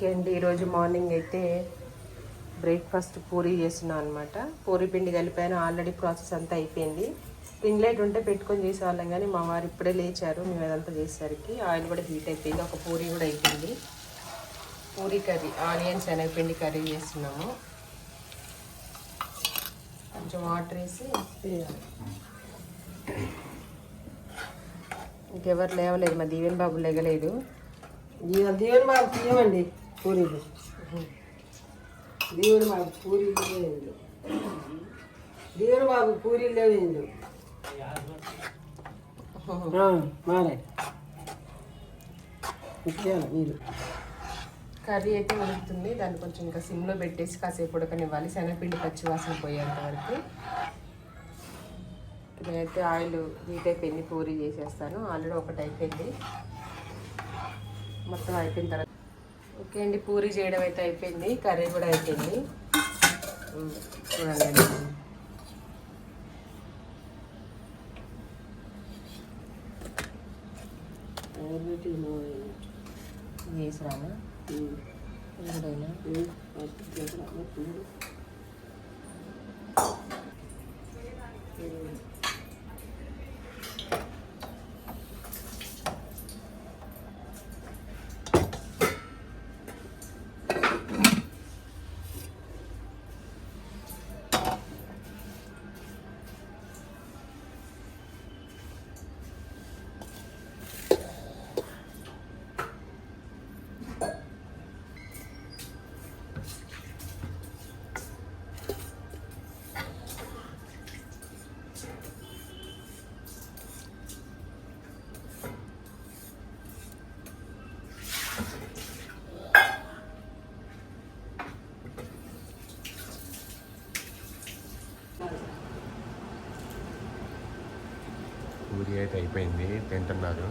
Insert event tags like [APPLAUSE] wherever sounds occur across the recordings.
Okay అండి ఈరోజు morning అయితే బ్రేక్ఫాస్ట్ పూరీ చేస్తున్నాను అనమాట పూరి పిండి కలిపాను. ఆల్రెడీ ప్రాసెస్ అంతా అయిపోయింది. రింగ్ లైట్ ఉంటే పెట్టుకొని చేసేవాళ్ళం కానీ మా వారు ఇప్పుడే లేచారు. మేము అదంతా చేసేసరికి ఆయిల్ కూడా హీట్ అయిపోయింది. ఒక పూరి కూడా అయిపోయింది. పూరి కర్రీ ఆనియన్స్ శనగపిండి కర్రీ చేస్తున్నాము. కొంచెం వాటర్ వేసి ఇంకెవరు లేవలేదు. మా దీవెన్ బాబు లేగలేదు దీవెన్ బాబు తీయమండి. పూరీలు. దేవుడు మాకు పూరీలు లేదు దేవుడు మాకు పూరీలు లేదు మారే. ఇచ్చేయాలి మీరు. కర్రీ అయితే ఉడుకుతుంది. దాన్ని కొంచెం ఇంకా సిమ్లో పెట్టేసి కాసేపు ఉడకనివ్వాలి. శనగపిండి పచ్చివాసన పోయేంత వరకు. నేనైతే ఆయిల్ హీట్ అయిపోయింది. పూరి చేసేస్తాను. ఆల్రెడీ ఒకటి అయిపోయింది. మొత్తం అయిపోయిన తర్వాత ఓకే అండి పూరి చేయడం అయితే అయిపోయింది కర్రీ కూడా అయిపోయింది. చూడండి చేసిరానా తింటున్నారు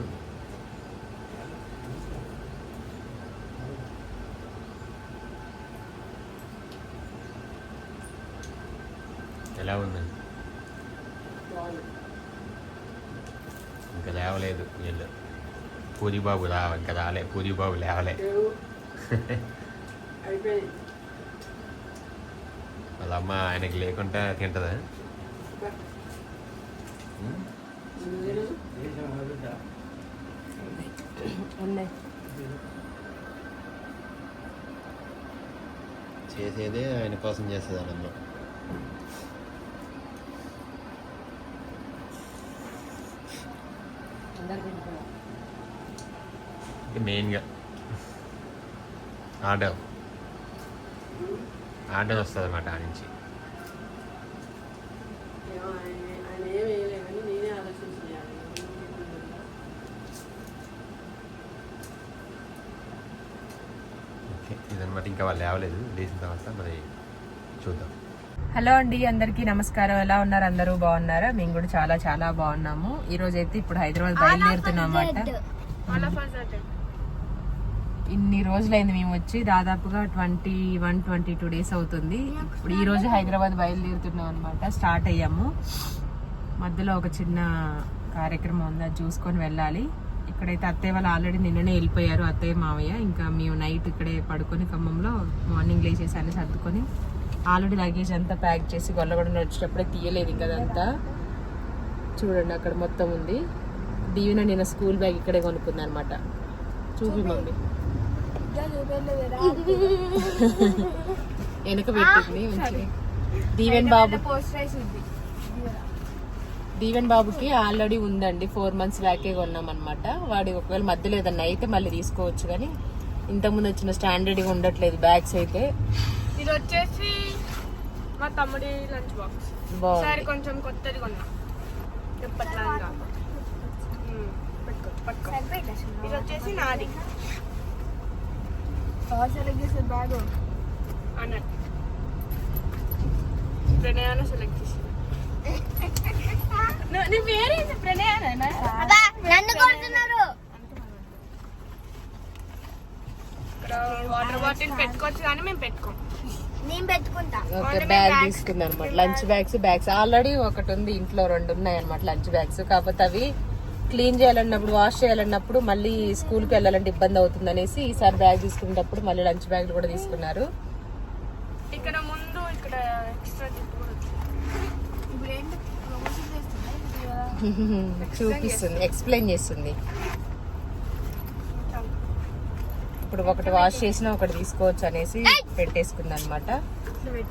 ఎలా ఉంది? ఇంకా లేవలేదు వీళ్ళు. పూరి బాబు రా ఇంకా రాలే పూరి బాబు లేవలే. వాళ్ళ అమ్మ ఆయనకి లేకుండా తింటుందా? ఉన్నాయి చేసేదే ఆయన కోసం చేస్తుంది అమ్మ మెయిన్గా. ఆర్డర్. ఆర్డర్ వస్తుంది అన్నమాట ఆ నుంచి ఏమో ఆయన- ఆయన ఏం వేయలేదు కానీ నేనే ఆలోచించాను ఓకే ఇదన్నమాట. ఇంకా వాళ్ళు లేవలేదు. లేచిన తర్వాత మరి చూద్దాం. హలో అండి అందరికీ నమస్కారం. ఎలా ఉన్నారు? అందరూ బాగున్నారా? మేము కూడా చాలా చాలా బాగున్నాము. ఈ రోజు అయితే ఇప్పుడు హైదరాబాద్ బయలుదేరుతున్నాం అన్నమాట ఇన్ని రోజులైంది మేము వచ్చి దాదాపుగా twenty one twenty two days అవుతుంది. ఇప్పుడు ఈ రోజు హైదరాబాద్ బయలుదేరుతున్నాం అనమాట స్టార్ట్ అయ్యాము. మధ్యలో ఒక చిన్న కార్యక్రమం ఉంది అది చూసుకొని వెళ్ళాలి. ఇక్కడైతే అత్తయ్య వాళ్ళు ఆల్రెడీ నిన్ననే వెళ్ళిపోయారు. అత్తయ్య మావయ్య ఇంకా మేము నైట్ ఇక్కడే పడుకొని ఖమ్మంలో మార్నింగ్ లేచేసి అన్ని సర్దుకొని ఆల్రెడీ లగేజ్ అంతా ప్యాక్ చేసి గొల్లగొండ వచ్చేటప్పుడే తీయలేదు ఇంకా అదంతా. చూడండి అక్కడ మొత్తం ఉంది. దీవెన నిన్న స్కూల్ బ్యాగ్ ఇక్కడే కొనుక్కుంది అనమాట చూపి మమ్మీ. వెనక పెట్టింది దీవెన్ బాబు. దీవెన్ బాబుకి ఆల్రెడీ ఉందండి. ఫోర్ మంత్స్ బ్యాకే కొన్నాం అనమాట వాడి ఒకవేళ మధ్యలో ఏదన్నా అయితే మళ్ళీ తీసుకోవచ్చు కానీ ఇంతకుముందు వచ్చిన స్టాండర్డ్గా ఉండట్లేదు బ్యాగ్స్ అయితే. ఇది వచ్చేసి మా తమ్ముడి లంచ్ బాక్స్. సరే కొంచెం కొత్తది కొన్నా. ఎప్పట్లాగా ఇది వచ్చేసి నాది. అన్నట్టు. ప్రణయాన సెలెక్ట్ చేసి. నీ పేరేంటి ప్రణయాన? నన్ను కొడుతున్నారు. ఇక్కడ వాటర్ బాటిల్ పెట్టుకోవచ్చు కానీ మేము పెట్టుకోం. నేను పెట్టుకుంటా. ఒక బ్యాగ్ తీసుకుంది అనమాట లంచ్ బ్యాగ్స్ బ్యాగ్స్ ఆల్రెడీ ఒకటి ఉంది ఇంట్లో రెండు ఉన్నాయి అనమాట లంచ్ బ్యాగ్స్ కాకపోతే అవి క్లీన్ చేయాలన్నప్పుడు వాష్ చేయాలన్నప్పుడు మళ్ళీ స్కూల్కి వెళ్ళాలంటే ఇబ్బంది అవుతుంది అనేసి ఈసారి బ్యాగ్ తీసుకునేటప్పుడు మళ్ళీ లంచ్ బ్యాగ్లు కూడా తీసుకున్నారు. ఇక్కడ ముందు ఇక్కడ ఎక్స్ట్రా ఇప్పుడు ఏంటి ప్రమోషన్ చేస్తుందా ఇది కదా? [LAUGHS] చూపిస్తుంది ఎక్స్ప్లెయిన్ చేస్తుంది. ఇప్పుడు ఒకటి వాష్ చేసినా ఒకటి తీసుకోవచ్చు అనేసి పెట్టేసుకుంది అనమాట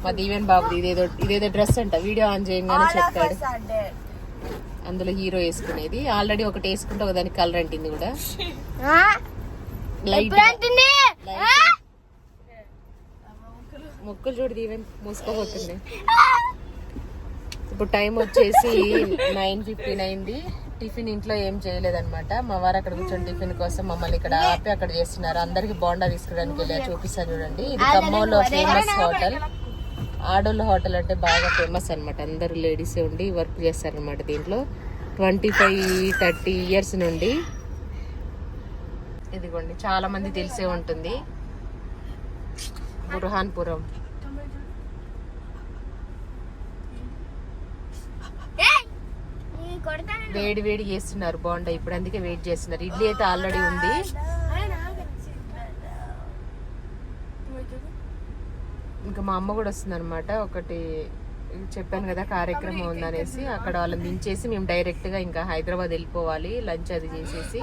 మా దీవెన్ బాబు ఇదేదో ఇదేదో డ్రెస్ అంట వీడియో ఆన్ చేయగానే చెప్తాడు అందులో హీరో వేసుకునేది. ఆల్రెడీ ఒకటి వేసుకుంటే ఒక దానికి కలర్ అంటింది కూడా. లైట్ మొక్కలు చూడు దీవెన్ మూసుకోబోతుంది. ఇప్పుడు టైం వచ్చేసి నైన్ ఫిఫ్టీన్ అయింది టిఫిన్ ఇంట్లో ఏం చేయలేదన్నమాట. మా వారు అక్కడ కూర్చొని టిఫిన్ కోసం మమ్మల్ని ఇక్కడ ఆపి అక్కడ చేస్తున్నారు. అందరికి బోండా తీసుకురానికి వెళ్ళా చూపిస్తాను చూడండి. ఇది ఖమ్మంలో ఫేమస్ హోటల్ ఆడోళ్ళ హోటల్ అంటే బాగా ఫేమస్ అన్నమాట. అందరు లేడీస్ ఉండి వర్క్ చేస్తారనమాట దీంట్లో. ట్వంటీ ఫైవ్ థర్టీ ఇయర్స్ నుండి. ఇదిగోండి చాలా మంది తెలిసే ఉంటుంది. బుర్హాన్పురం. వేడి వేడి చేస్తున్నారు బోండా ఇప్పుడు అందుకే వెయిట్ చేస్తున్నారు. ఇడ్లీ అయితే ఆల్రెడీ ఉంది. ఇంకా మా అమ్మ కూడా వస్తుంది అనమాట ఒకటి చెప్పాను కదా కార్యక్రమం ఉందనేసి అక్కడ వాళ్ళని దించేసి మేము డైరెక్ట్గా ఇంకా హైదరాబాద్ వెళ్ళిపోవాలి. లంచ్ అది చేసేసి.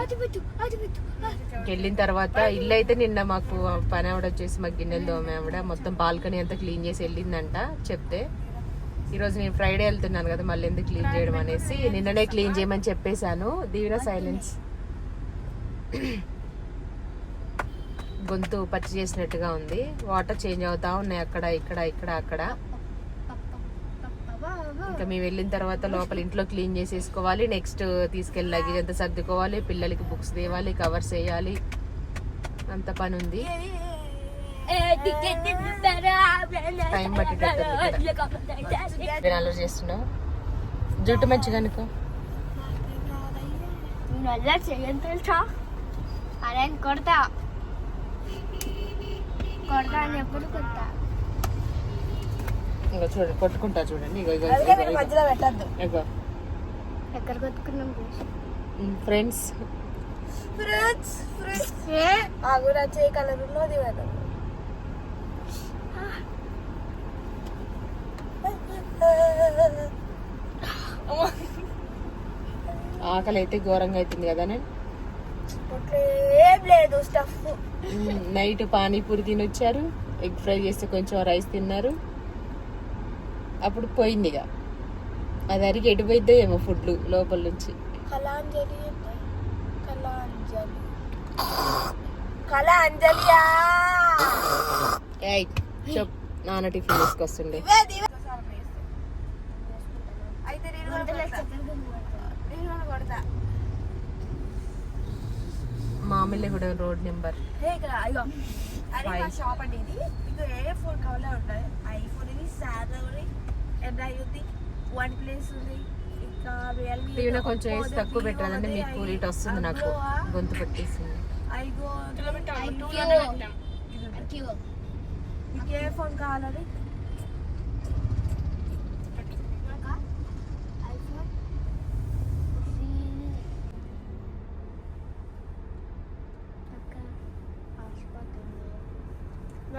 వెళ్ళిన తర్వాత ఇల్లు అయితే నిన్న మాకు పని ఆవిడ వచ్చేసి మాకు గిన్నెలు దోమే ఆవిడ. మొత్తం బాల్కనీ అంతా క్లీన్ చేసి వెళ్ళిందంట చెప్తే. ఈ రోజు నేను ఫ్రైడే వెళ్తున్నాను కదా మళ్ళీ ఎందుకు క్లీన్ చేయడం అనేసి నిన్ననే క్లీన్ చేయమని చెప్పేశాను. దీవెన సైలెన్స్ గొంతు పచ్చి చేసినట్టుగా ఉంది. వాటర్ చేంజ్ అవుతా ఉన్నాయి అక్కడ ఇక్కడ ఇక్కడ అక్కడ. ఇంకా మేము వెళ్ళిన తర్వాత లోపల ఇంట్లో క్లీన్ చేసేసుకోవాలి. నెక్స్ట్ తీసుకెళ్ళి లగేజ్ అంతా సర్దుకోవాలి. పిల్లలకి బుక్స్ తేవాలి కవర్స్ వేయాలి. అంత పని ఉంది. టైం పట్టేటట్టుంది అలా చేస్తున్నావు జుట్టు మంచిగా అనుకో నల్ల చెయ్యని తెలుసా అదే కొడతా కొడతా అని ఎప్పుడు కొడతా ఇంకా చూడండి కొట్టుకుంటా చూడండి ఇగో. ఇగో మధ్యలో పెట్టద్దు. ఇగో. ఎక్కడ కొట్టుకున్నాం ఫ్రెండ్స్. ఫ్రూట్స్ ఫ్రూట్స్ ఆగు రచ్చే కలర్ ఉన్నది కదా. ఆకలి అయితే ఘోరంగా అవుతుంది కదా లేదు స్టఫ్ నైట్ పానీపూరి తినొచ్చారు ఎగ్ ఫ్రై చేస్తే కొంచెం రైస్ తిన్నారు. అప్పుడు పోయింది ఇక. అది అరిగి ఎడిపోయిద్దో ఏమో ఫుడ్ లోపల నుంచి. కళాంజలి ఏయ్ చెప్ నాన్న టిఫిన్ తీసుకొస్తుండే ఇవే దివే అయితే నేను కూడా కొడతా. నేను కూడా కొడతా మామిళ్ళగూడెం రోడ్ నెంబర్ షాప్ అండి ఇది. మీకు ఏ ఫోన్ కావాలో ఉంటాయి ఐఫోన్ ఇది సారీ ఎండ్రాయిడ్ ఉంది వన్ ప్లస్ ఉంది ఇంకా రియల్మీ టీవీలో కొంచెం వేసి తక్కువ పెట్టాలంటే మీకు వస్తుంది నాకు గొంతు పట్టేసింది. ఏ ఫోన్ కావాలని నాకేం ఎట్లేదంటే తినాలా బొండలు వచ్చాయి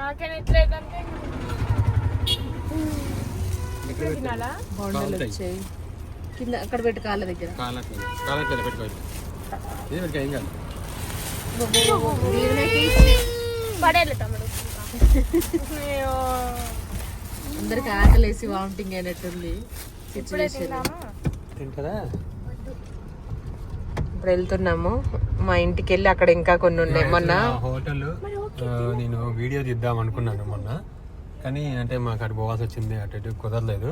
కింద అక్కడ పెట్టు కాళ్ళ దగ్గర. అందరికి ఆకలేసి వామిటింగ్ అయినట్టుంది. తింటారా ఇప్పుడు వెళ్తున్నాము. మా ఇంటికి వెళ్ళి అక్కడ ఇంకా కొన్ని ఉన్నాయి. మొన్న హోటల్. నేను వీడియో తీద్దాం అనుకున్నాను మొన్న. కానీ అంటే మాకు అటు పోవాల్సి వచ్చింది అటు ఇటు కుదరలేదు.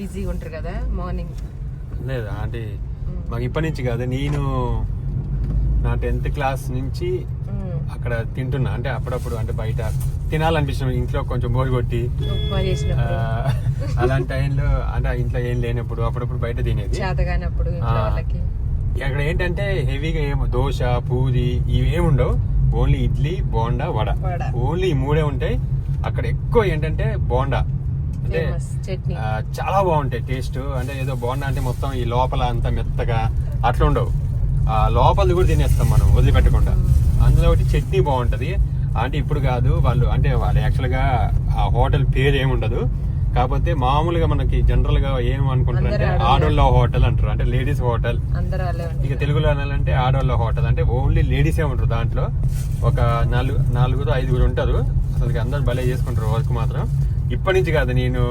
బిజీగా ఉంటారు కదా మార్నింగ్ లేదు అంటే మాకు ఇప్పటి నుంచి కాదు నేను నా టెన్త్ క్లాస్ నుంచి అక్కడ తింటున్నా. అంటే అప్పుడప్పుడు అంటే బయట తినాలనిపించిన ఇంట్లో కొంచెం బోర్ కొట్టి. అలాంటి టైంలో అంటే ఇంట్లో ఏం లేనప్పుడు అప్పుడప్పుడు బయట తినేది. అక్కడ ఏంటంటే హెవీగా ఏమో దోశ పూరి ఇవి ఏమి ఉండవు ఓన్లీ ఇడ్లీ బోండా వడ. ఓన్లీ ఈ మూడే ఉంటాయి. అక్కడ ఎక్కువ ఏంటంటే బోండా. అంటే చాలా బాగుంటాయి టేస్ట్ అంటే ఏదో బోండా అంటే మొత్తం ఈ లోపల అంతా మెత్తగా అట్లా ఉండవు. ఆ లోపలది కూడా తినేస్తాం మనం వదిలిపెట్టకుండా. అందులో ఒకటి చట్నీ బాగుంటది. అంటే ఇప్పుడు కాదు వాళ్ళు అంటే వాళ్ళు యాక్చువల్గా ఆ హోటల్ పేరు ఏముండదు. కాకపోతే మామూలుగా మనకి జనరల్గా ఏం అనుకుంటారంటే ఆడోళ్ళ హోటల్ అంటారు. అంటే లేడీస్ హోటల్. ఇక తెలుగులో అనాలంటే ఆడవాళ్ళ హోటల్. అంటే ఓన్లీ లేడీసే ఉంటారు దాంట్లో. ఒక నాలుగు నాలుగురు ఐదుగురు ఉంటారు. అసలు అందరు భలే చేసుకుంటారు వర్క్ మాత్రం. ఇప్పటి నుంచి కాదు నేను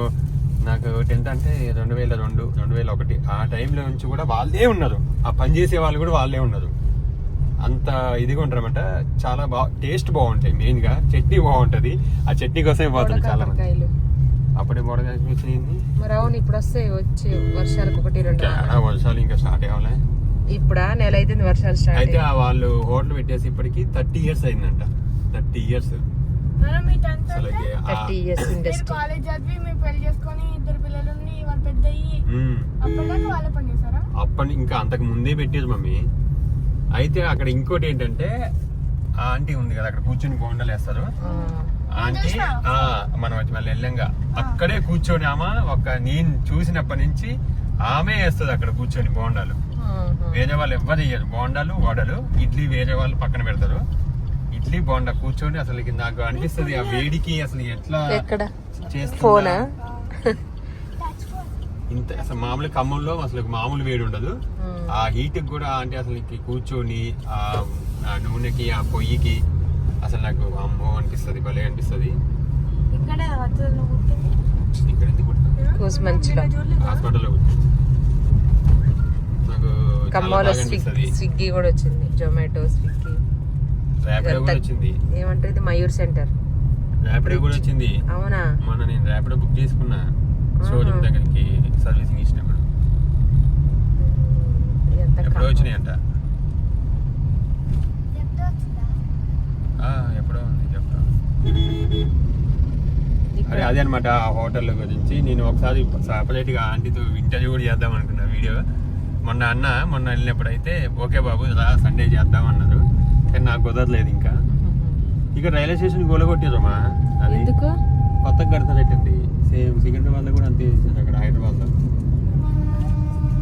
నాకు టెన్త్ అంటే రెండు వేల రెండు రెండు వేల ఒకటి. ఆ టైంలో నుంచి కూడా వాళ్ళే ఉన్నారు. ఆ పని చేసే వాళ్ళు కూడా వాళ్ళే ఉన్నారు. అంత ఇదిగా ఉంటారన్నమాట. చాలా బా టేస్ట్ బాగుంటాయి మెయిన్గా చట్నీ బాగుంటది. ఆ చట్నీ కోసమే పోతారు చాలా మంది అప్పుడే బోడగా వచ్చింది మరి అవును ఇప్పుడు వస్తాయి వచ్చి వర్షాలకు ఒకటి రెండు చాలా వర్షాలు ఇంకా స్టార్ట్ అవ్వాలి ఇప్పుడా? నెల అయితే వర్షాలు స్టార్ట్ అయితే ఆ వాళ్ళు హోటల్ పెట్టేసి ఇప్పటికి థర్టీ ఇయర్స్ అయిందంట. థర్టీ ఇయర్స్ థర్టీ ఇయర్స్ మీరు ఇండస్ట్రీ కాలేజ్ చదివి మేము పెళ్ళి చేసుకొని ఇద్దరు పిల్లలు ఉండి వాళ్ళు పెద్ద అయ్యి అప్పటిదాకా వాళ్ళే పని చేస్తారా అప్పటి ఇంకా అంతకు ముందే పెట్టేది మమ్మీ. అయితే అక్కడ ఇంకోటి ఏంటంటే ఆ ఆంటీ ఉంది కదా అక్కడ కూర్చొని బోండలు వేస్తారు. ఆ. ఆంటీ ఆ, మనం వచ్చి మళ్ళీ వెళ్ళంగా. అక్కడే కూర్చొని ఆమె ఒక నేను చూసినప్పటి నుంచి ఆమె వేస్తుంది అక్కడ కూర్చొని బోండాలు. వేరే వాళ్ళు ఎవ్వరు వేయరు బోండాలు వడలు ఇడ్లీ వేరే వాళ్ళు పక్కన పెడతారు. ఇడ్లీ బోండా కూర్చొని అసలు నాకు అనిపిస్తుంది. ఆ వేడికి అసలు ఎట్లా? ఫోనా? ఇంత అసలు మామూలు ఖమ్మంలో అసలు మామూలు వేడి ఉండదు. ఆ. హీట్ కూడా అంటే అసలు కూర్చొని ఆ ఆ నూనెకి ఆ పొయ్యికి అసలు నాకు అమ్మో అనిపిస్తుంది భలే అనిపిస్తుంది. ఇక్కడే ఇక్కడ ఎందుకు హాస్పిటల్లో అనిపిస్తుంది. స్విగ్గీ కూడా వచ్చింది జొమాటో స్విగ్గీ. వచ్చింది. ఏమంటారు ఇది? మయూర్ సెంటర్. ర్యాపిడో కూడా వచ్చింది. అవునా? మొన్న నేను ర్యాపిడో బుక్ చేసుకున్నా షోరూమ్ దగ్గరికి సర్వీసింగ్ ఇచ్చినప్పుడు ఇదంతా ఎప్పుడో ఖమ్మం. వచ్చినాయంట ఆ, ఎప్పుడో ఉంది చెప్తా ఇక్కడ అదే అదే అనమాట ఆ హోటల్ గురించి. నేను ఒకసారి సపరేట్గా ఆంటీతో ఇంటర్వ్యూ కూడా చేద్దాం అనుకున్నా వీడియో మొన్న అన్న మొన్న వెళ్ళినప్పుడు అయితే ఓకే బాబు రా సండే చేద్దాం అన్నారు. కానీ నాకు కుదరలేదు ఇంకా. ఇక రైల్వే స్టేషన్ గోలగొట్టారమ్మా అది ఎందుకు? కొత్తగా కడతారటండి సేమ్ సికింద్రాబాద్లో కూడా అంతే చేశారు అక్కడ హైదరాబాద్లో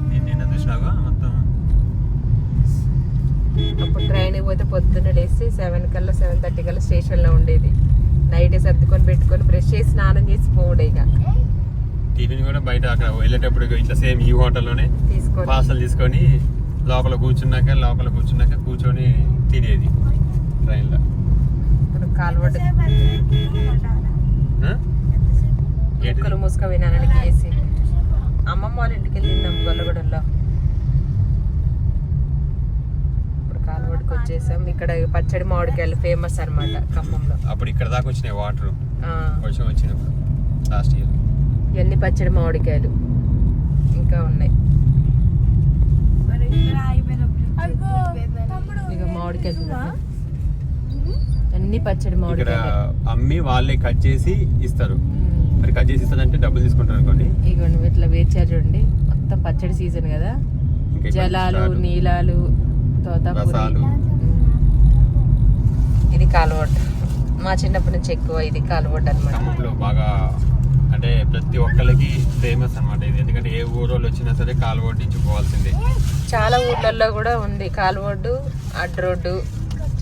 నేను నిన్న చూసినాగా మొత్తం అప్పుడు ట్రైన్ పోతే పొద్దున్న లేసి సెవెన్ కల్లా సెవెన్ థర్టీ కల్లా స్టేషన్లో ఉండేది. నైట్ సర్దుకొని పెట్టుకొని బ్రష్ చేసి స్నానం చేసి పోవుడే ఇక. టిఫిన్ కూడా బయట అక్కడ వెళ్ళేటప్పుడు ఇట్లా సేమ్ ఈ హోటల్లోనే తీసుకొని. పార్సల్ తీసుకొని లోపల కూర్చున్నాక లోపల కూర్చున్నాక కూర్చొని తినేది ట్రైన్లో. కాలువడ్డు? ఏంటిది? ముక్కలు మూసుక వేసి అమ్మమ్మ వాళ్ళ ఇంటికి వెళ్ళి తిన్నాం గొల్లగూడెంలో కాలువడ్డుకు వచ్చేసాం. ఇక్కడ పచ్చడి మామిడికాయలు ఫేమస్ అన్నమాట ఖమ్మంలో. అప్పుడు ఇక్కడ దాకా వచ్చినాయి వాటర్ వర్షం వచ్చినప్పుడు లాస్ట్ ఇయర్ ఇవన్నీ పచ్చడి మామిడికాయలు. ఇంకా ఉన్నాయి. ఇక మామిడికాయలు. అన్ని పచ్చడి మామిడికాయలు. అమ్మి వాళ్ళే కట్ చేసి ఇస్తారు. మరి కట్ చేసి ఇస్తారంటే డబ్బులు తీసుకుంటారు అనుకోండి. ఇగోండి ఇట్లా వేచారు చూడండి. మొత్తం పచ్చడి సీజన్ కదా. జలాలు. నీలాలు తోతాపూరి ఇది కాలువడ్డు మా చిన్నప్పటి నుంచి ఎక్కువ ఇది కాలువడ్డు అనమాట బాగా అంటే ప్రతి ఒక్కరికి ఫేమస్ అన్నమాట ఇది. ఎందుకంటే ఏ ఊరోళ్ళు వచ్చినా సరే కాలువోడి నుంచి పోవాల్సిందే. చాలా ఊర్లలో కూడా ఉంది. కాలువడ్డు అడ్డు రోడ్డు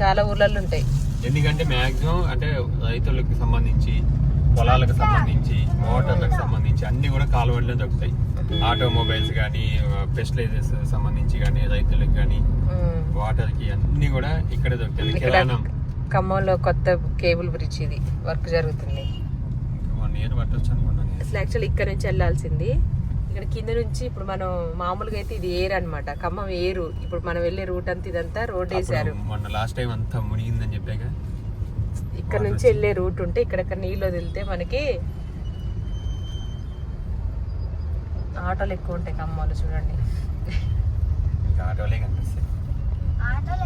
చాలా ఊర్లలో ఉంటాయి. ఎందుకంటే మాక్సిమం అంటే రైతులకు సంబంధించి పొలాలకు సంబంధించి మోటార్లకు సంబంధించి అన్ని కూడా కాలువడిలో దొరుకుతాయి. ఆటోమొబైల్స్ కానీ పెస్టిలైజర్స్ సంబంధించి కానీ రైతులకు కానీ ఉమ్. వాటర్కి అన్ని కూడా ఇక్కడే దొరుకుతాయి. కిరాణం ఖమ్మంలో కొత్త కేబుల్ బ్రిడ్జ్ ఇది వర్క్ జరుగుతుంది. వన్ ఇయర్ పట్టొచ్చు అనుకున్నాను. అసలు యాక్చువల్ ఇక్కడ నుంచి వెళ్ళాల్సింది ఇక్కడ కింద నుంచి ఇప్పుడు మనం మామూలుగా అయితే ఇది ఏర్ అన్నమాట. ఖమ్మం ఏరు. ఇప్పుడు మనం వెళ్ళే రూట్ అంతా ఇదంతా రోడ్ వేసారు. మొన్న లాస్ట్ టైం అంతా మునిగిందని చెప్పాక ఇక్కడ నుంచి వెళ్ళే రూట్ ఉంటే ఇక్కడ నీళ్ళు వదిలితే మనకి ఆటోలు ఎక్కువ ఉంటాయి కమ్మాలు చూడండి. ఆటోలే కనిపిస్తాయి. ఆటోలు